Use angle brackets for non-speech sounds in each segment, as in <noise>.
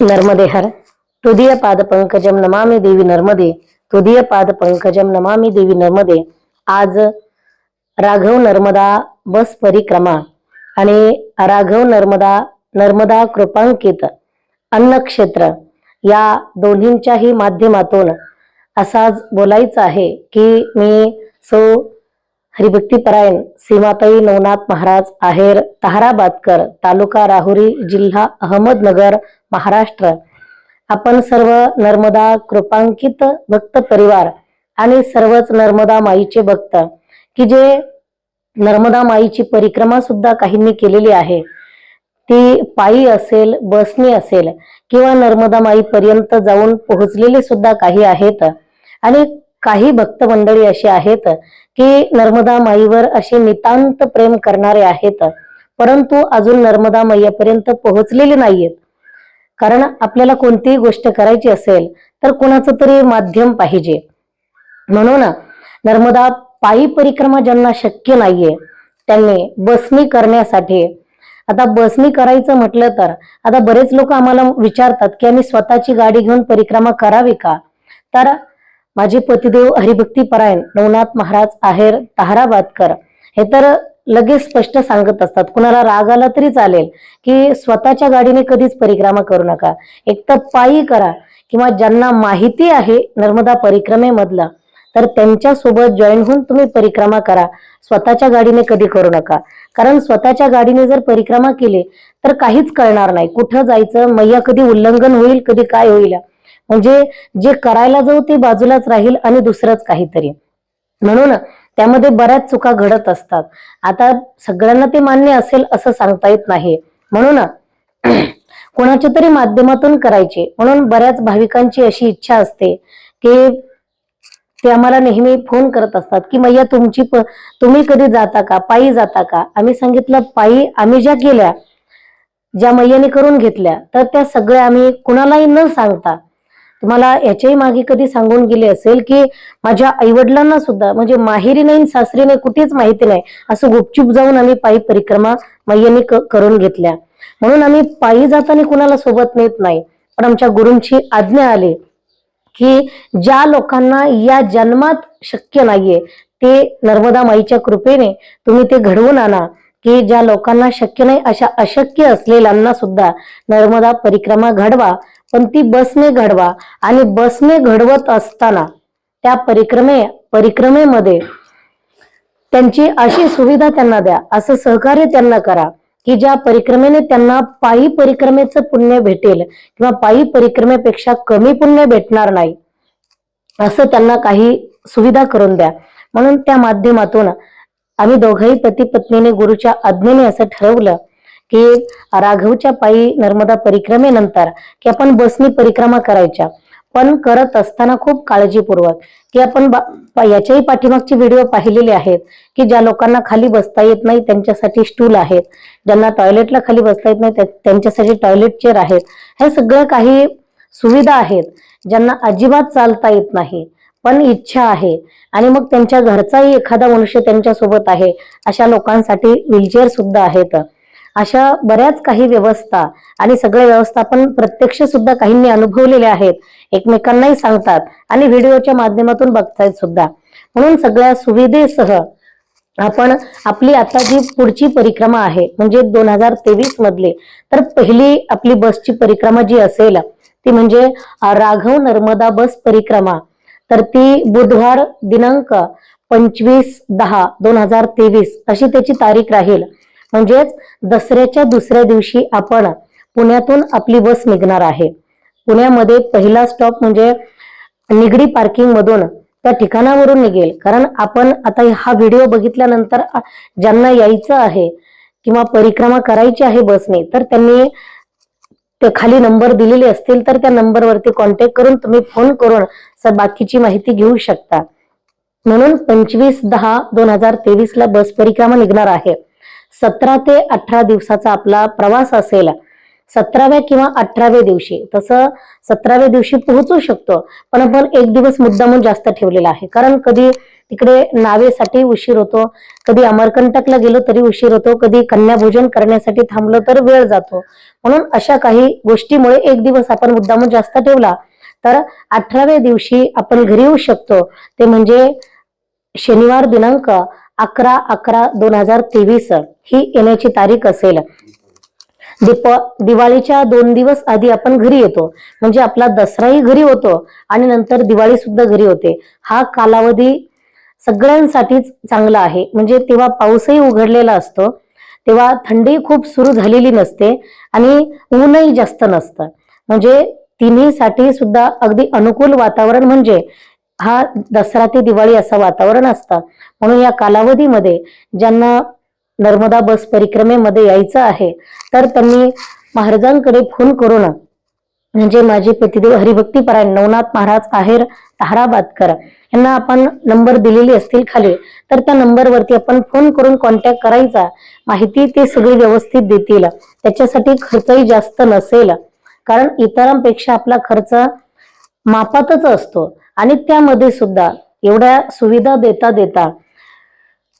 नर्मदे हर। तुदीय पाद पंकजम नमामि देवी नर्मदे। तुदीय पाद पंकजम नमामि देवी नर्मदे। आज राघव नर्मदा बस परिक्रमा आणि राघव नर्मदा नर्मदा कृपांकित अन्नक्षेत्र या दोन्हींच्याही माध्यमातून असाच बोलायचं आहे की मी सो हरिभक्तीपरायण सीमाताई नवनाथ महाराज आहेर तहाराबादकर तालुका राहुरी जिल्हा अहमदनगर महाराष्ट्र. आपण सर्व नर्मदा कृपांकित भक्त परिवार आणि सर्वच नर्मदा माईचे भक्त की जे नर्मदा माईची परिक्रमा सुद्धा काहींनी केलेली आहे. ती पायी असेल बसनी असेल किंवा नर्मदा माई पर्यंत जाऊन पोहोचलेले सुद्धा काही आहेत. आणि काही भक्त मंडळी अशी आहेत की नर्मदा माईवर असे नितांत प्रेम करणारे आहेत. परंतु अजून नर्मदा मैयापर्यंत पोहोचलेले नाहीयेत. कारण आपल्याला कोणतीही गोष्ट करायची असेल तर कोणाचं तरी माध्यम पाहिजे. म्हणून नर्मदा पायी परिक्रमा ज्यांना शक्य नाहीये त्यांनी बसनी करण्यासाठी आता बसनी करायचं म्हटलं तर आता बरेच लोक आम्हाला विचारतात की आम्ही स्वतःची गाडी घेऊन परिक्रमा करावी का? तर माझे पतिदेव हरिभक्ती परायण नवनाथ महाराज आहेर तहाराबादकर. हे तर लगेच स्पष्ट सांगत असतात. कुणाला राग आला तरी चालेल की स्वतःच्या गाडीने कधीच परिक्रमा करू नका. एक तर पायी करा किंवा ज्यांना माहिती आहे नर्मदा परिक्रमेमधलं तर त्यांच्यासोबत जॉईन होऊन तुम्ही परिक्रमा करा. स्वतःच्या गाडीने कधी करू नका. कारण स्वतःच्या गाडीने जर परिक्रमा केली तर काहीच कळणार नाही. कुठं जायचं मैया कधी उल्लंघन होईल कधी काय होईल. म्हणजे जे करायला जाऊ ते बाजूलाच राहील आणि दुसरंच काहीतरी. म्हणून त्यामध्ये बऱ्याच चुका घडत असतात. आता सगळ्यांना ते मान्य असेल असं सांगता येत नाही. म्हणून <clears throat> कोणाच्या तरी माध्यमातून करायचे. म्हणून बऱ्याच भाविकांची अशी इच्छा असते की ते आम्हाला नेहमी फोन करत असतात की मैया तुमची प तुम्ही कधी जाता का? पायी जाता का? आम्ही सांगितलं पायी आम्ही ज्या केल्या ज्या मैयाने करून घेतल्या तर त्या सगळ्या आम्ही कुणालाही न सांगता तुम्हाला याच्याही मागे कधी सांगून गेले असेल की माझ्या आईवडिलांना सुद्धा म्हणजे माहेरी नाही सासरी नाही कुठेच माहिती नाही असं गुपचूप जाऊन आम्ही पायी परिक्रमा मैयांनी करून घेतल्या. म्हणून आम्ही पायी जाताना कुणाला सोबत नेत नाही. पण आमच्या गुरूंची आज्ञा आली की ज्या लोकांना या जन्मात शक्य नाहीये ते नर्मदा माईच्या कृपेने तुम्ही ते घडवून आणा. की ज्या लोकांना शक्य नाही अशा अशक्य असलेल्यांना सुद्धा नर्मदा परिक्रमा घडवा. पण ती बसने घडवा आणि बसने घडवत असताना त्या परिक्रमे परिक्रमेमध्ये त्यांची अशी सुविधा त्यांना द्या असं सहकार्य त्यांना करा की ज्या परिक्रमेने त्यांना पायी परिक्रमेचं पुण्य भेटेल किंवा पायी परिक्रमेपेक्षा कमी पुण्य भेटणार नाही असं त्यांना काही सुविधा करून द्या. म्हणून त्या माध्यमातून आम्ही दोघंही पती पत्नीने गुरुच्या आज्ञेने असं ठरवलं हे राघवच्या पायी नर्मदा परिक्रमेनंतर की आपण बसनी परिक्रमा करायच्या. पण करत असताना खूप काळजीपूर्वक की आपण बा- याच्याही पाठीमागचे व्हिडिओ पाहिलेले आहेत की ज्या लोकांना खाली बसता येत नाही त्यांच्यासाठी स्टूल आहेत. ज्यांना टॉयलेटला खाली बसता येत नाही त्यांच्यासाठी टॉयलेट चेअर आहेत. हे सगळं काही सुविधा आहेत ज्यांना अजिबात चालता येत नाही. पण इच्छा आहे. आणि मग त्यांच्या घरचाही एखादा मनुष्य त्यांच्यासोबत आहे अशा लोकांसाठी व्हीलचेअर सुद्धा आहेत. अशा बऱ्याच काही व्यवस्था आणि सगळे व्यवस्थापन प्रत्यक्ष सुद्धा काहींनी अनुभवलेले आहेत. एकमेकांनाही सांगतात आणि व्हिडिओच्या माध्यमातून बघतायत सुद्धा. म्हणून सगळ्या सुविधेसह आपण आपली आता जी पुढची परिक्रमा आहे म्हणजे दोन हजार तेवीस मधली तर पहिली आपली बसची परिक्रमा जी असेल ती म्हणजे राघव नर्मदा बस परिक्रमा. तर ती बुधवार दिनांक पंचवीस दहा दोन हजार तेवीस अशी त्याची तारीख राहील. म्हणजेच दसऱ्याच्या दुसऱ्या दिवशी आपण पुण्यातून आपली बस निघणार आहे. पुण्यामध्ये पहिला स्टॉप म्हणजे निगडी पार्किंग मधून त्या ठिकाणावरून निघेल. कारण आपण आता हा व्हिडिओ बघितल्यानंतर ज्यांना यायचं आहे किंवा परिक्रमा करायची आहे बसने तर त्यांनी ते खाली नंबर दिलेले असतील तर त्या नंबरवरती कॉन्टॅक्ट करून तुम्ही फोन करून सर बाकीची माहिती घेऊ शकता. म्हणून पंचवीस दहा दोन हजार तेवीस ला बस परिक्रमा निघणार आहे. सतरा ते अठरा दिवसाचा आपला प्रवास असेल सतराव्या किंवा अठराव्या दिवशी तसं सतराव्या दिवशी पोहोचू शकतो. पण आपण एक दिवस मुद्दामून जास्त ठेवलेला आहे. कारण कधी तिकडे नावेसाठी उशीर होतो कधी अमरकंटकला गेलो तरी उशीर होतो कधी कन्याभोजन करण्यासाठी थांबलो तर वेळ जातो. म्हणून अशा काही गोष्टीमुळे एक दिवस आपण मुद्दामून जास्त ठेवला तर अठराव्या दिवशी आपण घरी येऊ शकतो. ते म्हणजे शनिवार दिनांक अकरा अकरा दोन हजार तेवीस ही येण्याची तारीख असेल. दीप दिवाळीच्या दोन दिवस आधी आपण घरी येतो. म्हणजे आपला दसराही घरी होतो आणि नंतर दिवाळी सुद्धा घरी होते. हा कालावधी सगळ्यांसाठीच चांगला आहे. म्हणजे तेव्हा पाऊसही उघडलेला असतो. तेव्हा थंडी खूप सुरू झालेली नसते आणि ऊनही जास्त नसतं. म्हणजे तिन्हीसाठी सुद्धा अगदी अनुकूल वातावरण म्हणजे हा दसरा ते दिवाळी असं वातावरण असतं. म्हणून या कालावधीमध्ये ज्यांना नर्मदा बस परिक्रमेमध्ये यायचं आहे तर त्यांनी महाराजांकडे फोन करून म्हणजे माझे पतिदेव हरिभक्तीपरायण नवनाथ महाराज आहेर ताहराबादकर यांना आपण नंबर दिलेली असतील खाली तर त्या नंबरवरती आपण फोन करून कॉन्टॅक्ट करायचा. माहिती ते सगळी व्यवस्थित देतील. त्याच्यासाठी खर्चही जास्त नसेल. कारण इतरांपेक्षा आपला खर्च मापातच असतो. आणि त्यामध्ये सुद्धा एवढ्या सुविधा देता देता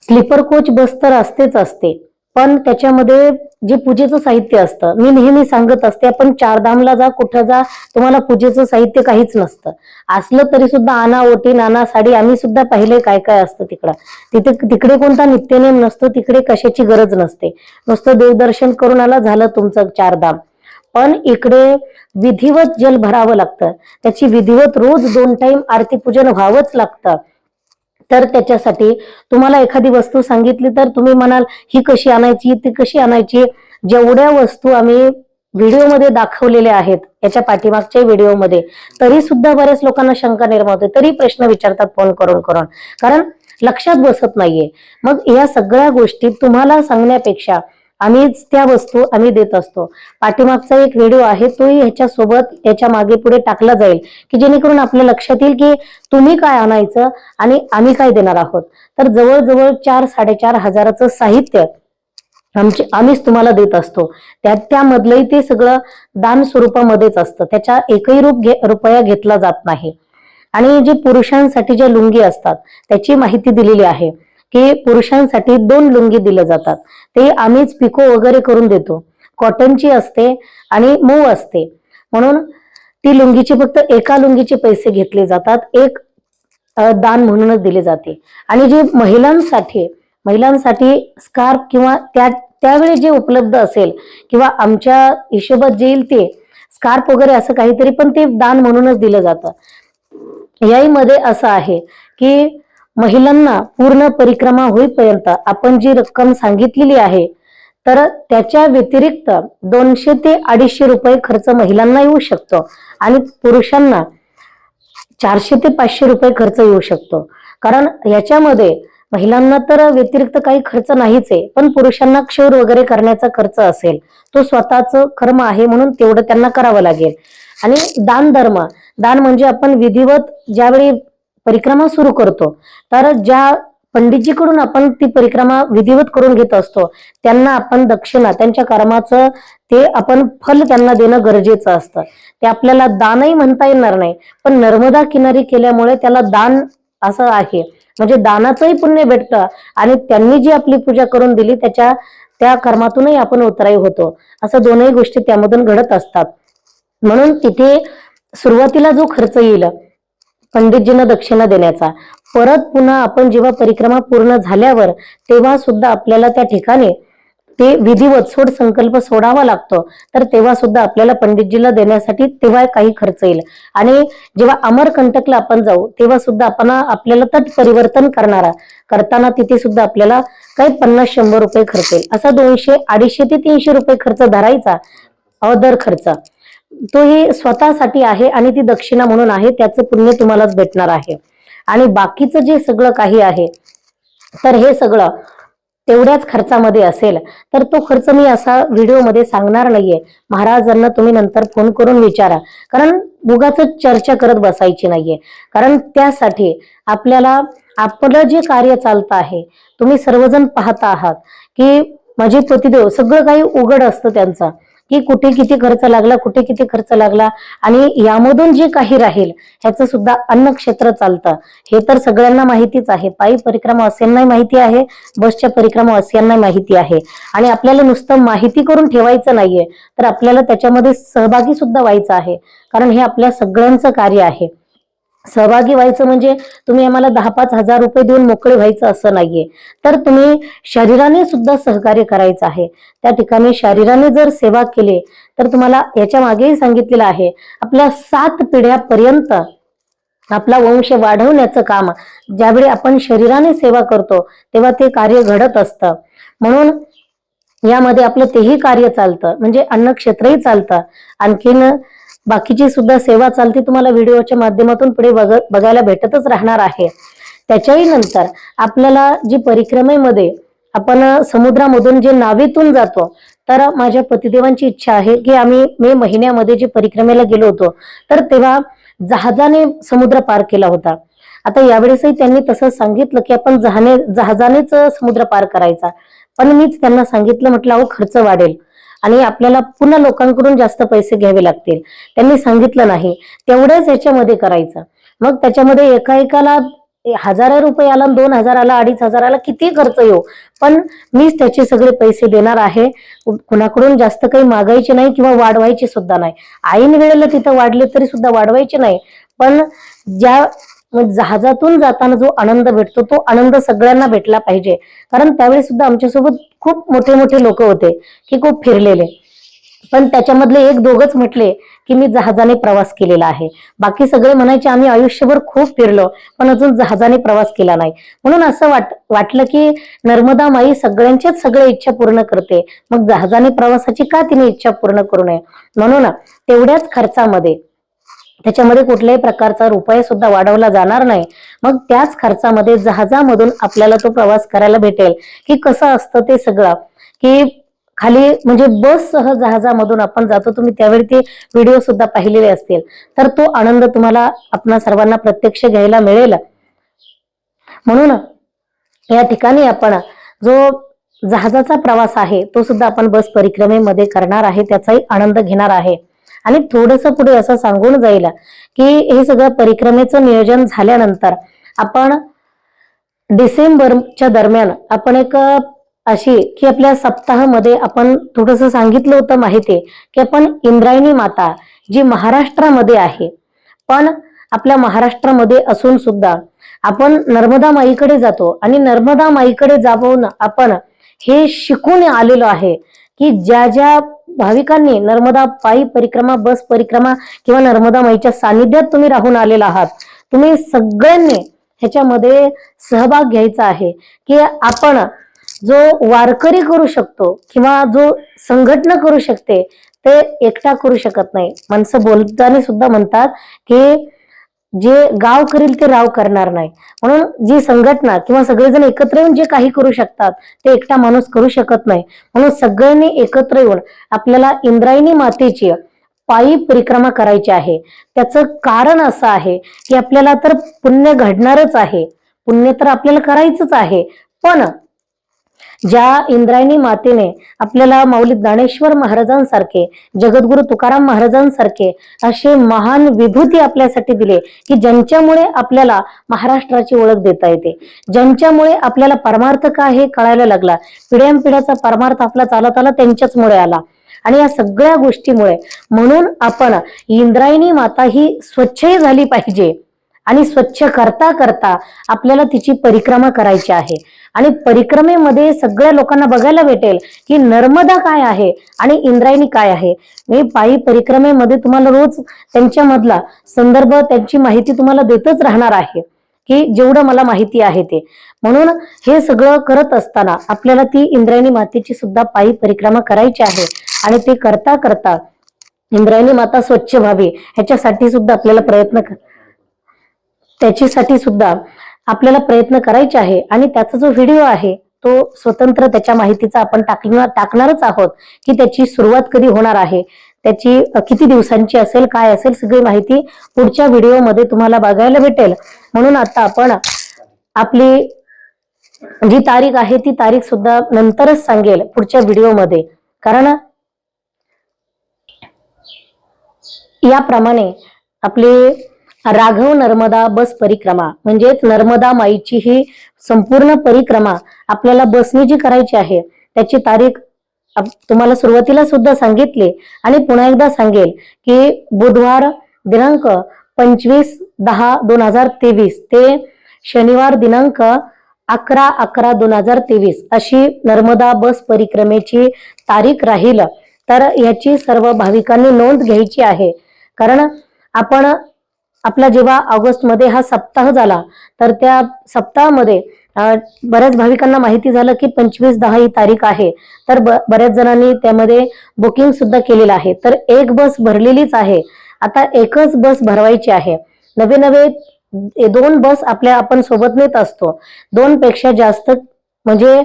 स्लीपर कोच बस तर असतेच असते. पण त्याच्यामध्ये जे पूजेचं साहित्य असतं मी नेहमी सांगत असते आपण चारधामला जा कुठं जा तुम्हाला पूजेचं साहित्य काहीच नसतं. असलं तरी सुद्धा आना ओटी नाना साडी आम्ही सुद्धा पाहिले काय काय असतं तिकडं. तिथे तिकडे कोणता नित्यनेम नसतो तिकडे कशाची गरज नसते. नुसतं देवदर्शन करून आला झालं तुमचं चारधाम. पण इकडे विधिवत जल भरावं लागतं. त्याची विधिवत रोज दोन टाइम आरती पूजन व्हावंच लागतं. तर त्याच्यासाठी तुम्हाला एखादी वस्तू सांगितली तर तुम्ही म्हणाल ही कशी आणायची? ती कशी आणायची? जेवढ्या वस्तू आम्ही व्हिडिओमध्ये दाखवलेल्या आहेत याच्या पाठीमागच्या व्हिडिओमध्ये तरी सुद्धा बऱ्याच लोकांना शंका निर्माण होते. तरी प्रश्न विचारतात फोन करून करून. कारण लक्षात बसत नाहीये. मग या सगळ्या गोष्टी तुम्हाला सांगण्यापेक्षा आम्हीच त्या वस्तू आम्ही देत असतो. पाठीमागचा एक व्हिडिओ आहे तोही ह्याच्यासोबत याच्या मागे पुढे टाकला जाईल की जेणेकरून आपल्या लक्षात येईल की तुम्ही काय आणायचं आणि आम्ही काय देणार आहोत. तर जवळजवळ चार साडेचार हजाराचं साहित्य आमचे आम्हीच तुम्हाला देत असतो. त्या त्यामधलंही ते सगळं दान स्वरूपामध्येच असतं. त्याच्या एकही रूप घे रुपया घेतला जात नाही. आणि जे पुरुषांसाठी ज्या लुंगी असतात त्याची माहिती दिलेली आहे. की पुरुषांसाठी दोन लुंगी दिल्या जातात. ते आम्हीच पिको वगैरे करून देतो. कॉटनची असते आणि मऊ असते. म्हणून ती लुंगीची फक्त एका लुंगीचे पैसे घेतले जातात. एक दान म्हणूनच दिले जाते. आणि जे महिलांसाठी महिलांसाठी स्कार्फ किंवा त्या त्यावेळी जे उपलब्ध असेल किंवा आमच्या हिशोबात जे येईल ते स्कार्फ वगैरे असं काहीतरी पण ते दान म्हणूनच दिलं जातं. याहीमध्ये असं आहे की महिलांना पूर्ण परिक्रमा होईपर्यंत आपण जी रक्कम सांगितलेली आहे तर त्याच्या व्यतिरिक्त दोनशे ते अडीचशे रुपये खर्च महिलांना येऊ शकतो आणि पुरुषांना चारशे ते पाचशे रुपये खर्च येऊ शकतो. कारण याच्यामध्ये महिलांना तर व्यतिरिक्त काही खर्च नाहीच आहे पण पुरुषांना क्षौर वगैरे करण्याचा खर्च असेल तो स्वतःच कर्म आहे म्हणून तेवढं त्यांना करावं लागेल. आणि दान धर्म दान म्हणजे आपण विधिवत ज्यावेळी परिक्रमा सुरू करतो. तर ज्या पंडितजीकडून आपण ती परिक्रमा विधिवत करून घेत असतो त्यांना आपण दक्षिणा त्यांच्या कर्माचं ते आपण फल त्यांना देणं गरजेचं असतं. ते आपल्याला दानही म्हणता येणार नाही पण नर्मदा किनारी केल्यामुळे त्याला दान असं आहे. म्हणजे दानाचंही पुण्य भेटतं आणि त्यांनी जी आपली पूजा करून दिली त्याच्या त्या कर्मातूनही आपण उतराई होतो. असं दोनही गोष्टी त्यामधून घडत असतात. म्हणून तिथे सुरुवातीला जो खर्च येईल पंडितजींना दक्षिणा देण्याचा. परत पुन्हा आपण जेव्हा परिक्रमा पूर्ण झाल्यावर तेव्हा सुद्धा आपल्याला त्या ठिकाणी ते विधिवत सोड संकल्प सोडावा लागतो. तर तेव्हा सुद्धा आपल्याला पंडितजीला देण्यासाठी तेव्हा काही खर्च येईल. आणि जेव्हा अमरकंटकला आपण जाऊ तेव्हा सुद्धा आपण आपल्याला तट परिवर्तन करणारा करताना तिथे सुद्धा आपल्याला काही पन्नास शंभर रुपये खर्च येईल. असा दोनशे अडीचशे ते तीनशे रुपये खर्च धरायचा अदर खर्च. तो हे स्वतःसाठी आहे आणि ती दक्षिणा म्हणून आहे त्याचं पुण्य तुम्हालाच भेटणार आहे. आणि बाकीचं जे सगळं काही आहे तर हे सगळं तेवढ्याच खर्चामध्ये असेल तर तो खर्च मी असा व्हिडिओमध्ये सांगणार नाहीये. महाराजांना तुम्ही नंतर फोन करून विचारा. कारण उगाच चर्चा करत बसायची नाहीये. कारण त्यासाठी आपल्याला आपलं जे कार्य चालतं आहे तुम्ही सर्वजण पाहता आहात की माझे पतिदेव सगळं काही उघड असतं त्यांचं. की कुठे किती खर्च लागला कुठे किती खर्च लागला आणि यामधून जे काही राहील ह्याचं सुद्धा अन्न क्षेत्र चालतं. हे तर सगळ्यांना माहितीच आहे. पायी परिक्रमा असल्यांनाही माहिती आहे बसच्या परिक्रमा असल्यांना माहिती आहे. आणि आपल्याला नुसतं माहिती करून ठेवायचं नाहीये तर आपल्याला त्याच्यामध्ये सहभागी सुद्धा व्हायचं आहे. कारण हे आपल्या सगळ्यांचं कार्य आहे. सहभागी व्हायचं म्हणजे तुम्ही आम्हाला दहा पाच हजार रुपये देऊन मोकळे व्हायचं असं नाहीये. तर तुम्ही शरीराने सुद्धा सहकार्य करायचं आहे. त्या ठिकाणी शरीराने जर सेवा केली तर तुम्हाला याच्या मागेही सांगितलेलं आहे आपल्या सात पिढ्यापर्यंत आपला वंश वाढवण्याचं काम ज्यावेळी आपण शरीराने सेवा करतो तेव्हा ते कार्य घडत असतं. म्हणून यामध्ये आपलं तेही कार्य चालतं म्हणजे अन्न क्षेत्रही चालतं. आणखीन बाकीची सुद्धा सेवा चालते तुम्हाला व्हिडिओच्या माध्यमातून पुढे बघ बघायला भेटतच राहणार आहे. त्याच्याही नंतर आपल्याला जी परिक्रमेमध्ये आपण समुद्रामधून जे नावेतून जातो तर माझ्या पतिदेवांची इच्छा आहे की आम्ही मे महिन्यामध्ये जे परिक्रमेला गेलो होतो तर तेव्हा जहाजाने समुद्र पार केला होता. आता यावेळेसही त्यांनी तसं सांगितलं की आपण जहाने जहाजानेच समुद्र पार करायचा. पण मीच त्यांना सांगितलं म्हटलं अहो खर्च वाढेल. आणि आपल्याला पुन्हा लोकांकडून जास्त पैसे घ्यावे लागतील. त्यांनी सांगितलं नाही. तेवढंच याच्यामध्ये करायचं. मग त्याच्यामध्ये एका एकाला रुपये आला दोन हजार आला अडीच हजार आला किती खर्च येऊ? पण मीच त्याचे सगळे पैसे देणार आहे. कुणाकडून जास्त काही मागायचे नाही किंवा वाढवायचे सुद्धा नाही. ऐन वेळेला तिथं वाढले तरी सुद्धा वाढवायचे नाही. पण ज्या मग जहाजातून जाताना जो आनंद भेटतो तो आनंद सगळ्यांना भेटला पाहिजे. कारण त्यावेळी सुद्धा आमच्यासोबत खूप मोठे मोठे लोक होते की खूप फिरलेले. पण त्याच्यामधले एक दोघच म्हटले की मी जहाजाने प्रवास केलेला आहे. बाकी सगळे म्हणायचे आम्ही आयुष्यभर खूप फिरलो पण अजून जहाजाने प्रवास केला नाही. म्हणून असं वाट वाटलं की नर्मदा माई सगळ्यांच्याच सगळ्या इच्छा पूर्ण करते. मग जहाजाने प्रवासाची का तिने इच्छा पूर्ण करू नये? म्हणून तेवढ्याच खर्चामध्ये त्याच्यामध्ये कुठल्याही प्रकारचा रुपये सुद्धा वाढवला जाणार नाही. मग त्याच खर्चामध्ये जहाजामधून आपल्याला तो प्रवास करायला भेटेल. की कसं असतं ते सगळं? की खाली म्हणजे बस सह जहाजामधून आपण जातो तुम्ही त्यावेळी ते व्हिडिओ सुद्धा पाहिलेले असतील. तर तो आनंद तुम्हाला आपणा सर्वांना प्रत्यक्ष घ्यायला मिळेल. म्हणून या ठिकाणी आपण जो जहाजाचा प्रवास आहे तो सुद्धा आपण बस परिक्रमेमध्ये करणार आहे त्याचाही आनंद घेणार आहे. आणि थोडस पुढे असं सांगून जाईल की हे सगळं परिक्रमेचं नियोजन झाल्यानंतर आपण डिसेंबरच्या दरम्यान आपण एक अशी की आपल्या सप्ताहामध्ये आपण थोडस सांगितलं होतं माहिती की आपण इंद्रायणी माता जी महाराष्ट्रामध्ये आहे. पण आपल्या महाराष्ट्रामध्ये असून सुद्धा आपण नर्मदा माईकडे जातो आणि नर्मदा माईकडे जाऊन आपण हे शिकून आलेलो आहे की ज्या ज्या भाविकांनी नर्मदा पायी परिक्रमा बस परिक्रमा किंवा नर्मदा माईच्या सानिध्यात तुम्ही राहून आलेला आहात. तुम्ही सगळ्यांनी ह्याच्यामध्ये सहभाग घ्यायचा आहे की आपण जो वारकरी करू शकतो किंवा जो संघटना करू शकते ते एकटा करू शकत नाही. माणसं बोलताना सुद्धा म्हणतात की जे गाव करील ते राव करणार नाही. म्हणून जी संघटना किंवा सगळेजण एकत्र येऊन जे काही करू शकतात ते एकटा माणूस करू शकत नाही. म्हणून सगळ्यांनी एकत्र येऊन आपल्याला इंद्रायणी मातेची पायी परिक्रमा करायची आहे. त्याचं कारण असं आहे की आपल्याला तर पुण्य घडणारच आहे. पुण्य तर आपल्याला करायचंच आहे. पण ज्या इंद्रायणी मातेने आपल्याला माऊली ज्ञानेश्वर महाराजांसारखे जगद्गुरु तुकाराम महाराजांसारखे असे महान विभूती आपल्यासाठी दिले की ज्यांच्यामुळे आपल्याला महाराष्ट्राची ओळख देता येते. ज्यांच्यामुळे आपल्याला परमार्थ काय हे कळायला लागला? पिढ्यानपिढ्याचा परमार्थ आपला चालत आला त्यांच्याचमुळे आला. आणि या सगळ्या गोष्टीमुळे म्हणून आपण इंद्रायणी माता ही स्वच्छही झाली पाहिजे आणि स्वच्छ करता करता आपल्याला तिची परिक्रमा करायची आहे. आणि परिक्रमेमध्ये सगळ्या लोकांना बघायला भेटेल की नर्मदा काय आहे आणि इंद्रायणी काय आहे. मी पायी परिक्रमेमध्ये तुम्हाला रोज त्यांच्यामधला संदर्भ त्यांची माहिती तुम्हाला देतच राहणार आहे की जेवढं मला माहिती आहे ते. म्हणून हे सगळं करत असताना आपल्याला ती इंद्रायणी मातेची सुद्धा पायी परिक्रमा करायची आहे आणि ते करता करता इंद्रायणी माता स्वच्छ व्हावी ह्याच्यासाठी सुद्धा आपल्याला प्रयत्न कर त्याच्यासाठी सुद्धा आपल्याला प्रयत्न करायचे आहे आणि त्याचा जो व्हिडिओ आहे तो स्वतंत्र त्याच्या माहितीचा आपण टाकणार टाकणारच आहोत की त्याची सुरुवात कधी होणार आहे त्याची किती दिवसांची असेल काय असेल सगळी माहिती पुढच्या व्हिडिओमध्ये तुम्हाला बघायला भेटेल. म्हणून आता आपण आपली जी तारीख आहे ती तारीख सुद्धा नंतरच सांगेल पुढच्या व्हिडिओमध्ये कारण याप्रमाणे आपली राघव नर्मदा बस परिक्रमा. म्हणजेच नर्मदा माईची ही संपूर्ण परिक्रमा आपल्याला बसने जी करायची आहे त्याची तारीख आप- तुम्हाला सुरुवातीला सुद्धा सांगितली आणि पुन्हा एकदा सांगेल की बुधवार दिनांक पंचवीस दहा दोन हजार तेवीस ते शनिवार दिनांक अकरा अकरा दोन हजार तेवीस अशी नर्मदा बस परिक्रमेची तारीख राहील. तर याची सर्व भाविकांनी नोंद घ्यायची आहे. कारण आपण आपला जेव्हा ऑगस्टमध्ये हा सप्ताह झाला तर त्या सप्ताहामध्ये बऱ्याच भाविकांना माहिती झालं की पंचवीस दहा ही तारीख आहे. तर ब- बऱ्याच जणांनी त्यामध्ये बुकिंग सुद्धा केलेलं आहे. तर एक बस भरलेलीच आहे. आता एकच बस भरवायची आहे. नवे नवे दोन बस आपल्या आपण सोबत नेत असतो. दोन पेक्षा जास्त म्हणजे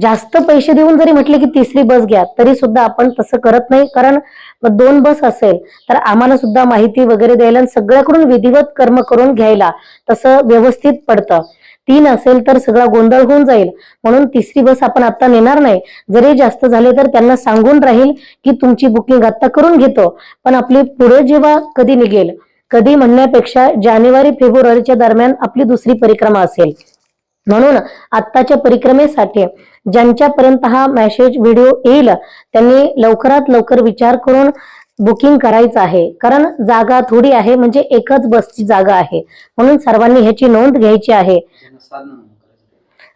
जास्त पैसे देऊन जरी म्हटले की तिसरी बस घ्या तरी सुद्धा आपण तसं करत नाही. कारण दोन बस असेल तर आम्हाला सुद्धा माहिती वगैरे द्यायला आणि सगळ्याकडून विधिवत कर्म करून घ्यायला तसं व्यवस्थित पडतं. तीन असेल तर सगळा गोंधळ होऊन जाईल. म्हणून तिसरी बस आपण आता नेणार नाही. जरी जास्त झाले तर त्यांना सांगून राहील की तुमची बुकिंग आता करून घेतो. पण आपली पुढे जेव्हा कधी निघेल कधी म्हणण्यापेक्षा जानेवारी फेब्रुवारीच्या दरम्यान आपली दुसरी परिक्रमा असेल. म्हणून आत्ताच्या परिक्रमेसाठी ज्यांच्यापर्यंत हा मेसेज व्हिडिओ येईल त्यांनी लवकरात लवकर विचार करून बुकिंग करायचं आहे. कारण जागा थोडी आहे म्हणजे एकच बसची जागा आहे. म्हणून सर्वांनी ह्याची नोंद घ्यायची आहे.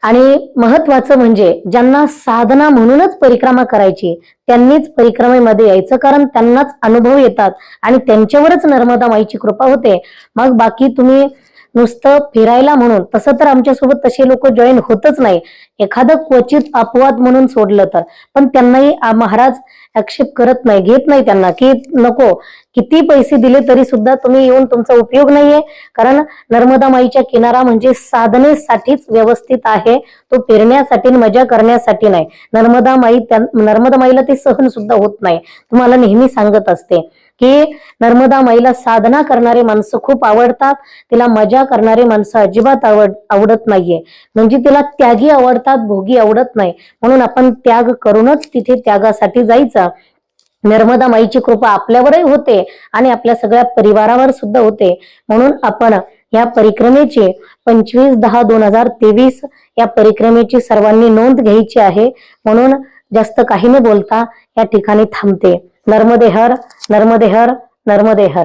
आणि महत्वाचं म्हणजे ज्यांना साधना म्हणूनच परिक्रमा करायची त्यांनीच परिक्रमेमध्ये यायचं. कारण त्यांनाच अनुभव येतात आणि त्यांच्यावरच नर्मदा माईची कृपा होते. मग बाकी तुम्ही नुसतं फिरायला म्हणून. तसं तर आमच्यासोबत तसे लोक जॉईन होतच नाही. एखादं क्वचित अपवाद म्हणून सोडलं तर. पण त्यांनाही महाराज ऍक्सेप्ट करत नाही घेत नाही त्यांना. की नको किती पैसे दिले तरी सुद्धा तुम्ही येऊन तुमचा उपयोग नाहीये. कारण नर्मदा माईच्या किनारा म्हणजे साधनेसाठीच व्यवस्थित आहे. तो फिरण्यासाठी मजा करण्यासाठी नाही. नर्मदा माई त्या- नर्मदा माईला ते सहन सुद्धा होत नाही. तुम्हाला नेहमी सांगत असते. की नर्मदा माईला साधना करणारे माणसं खूप आवडतात. तिला मजा करणारे माणसं अजिबात आवड आवडत नाहीये. म्हणजे तिला त्यागी आवडतात भोगी आवडत नाही. म्हणून आपण त्याग करूनच तिथे त्यागासाठी जायचं. नर्मदा माईची कृपा आपल्यावरही होते आणि आपल्या सगळ्या परिवारावर सुद्धा होते. म्हणून आपण या परिक्रमेची पंचवीस दहा दोन हजार तेवीस या परिक्रमेची सर्वांनी नोंद घ्यायची आहे. म्हणून जास्त काही न बोलता या ठिकाणी थांबते. नर्मदे हर नर्मदे हर नर्मदे हर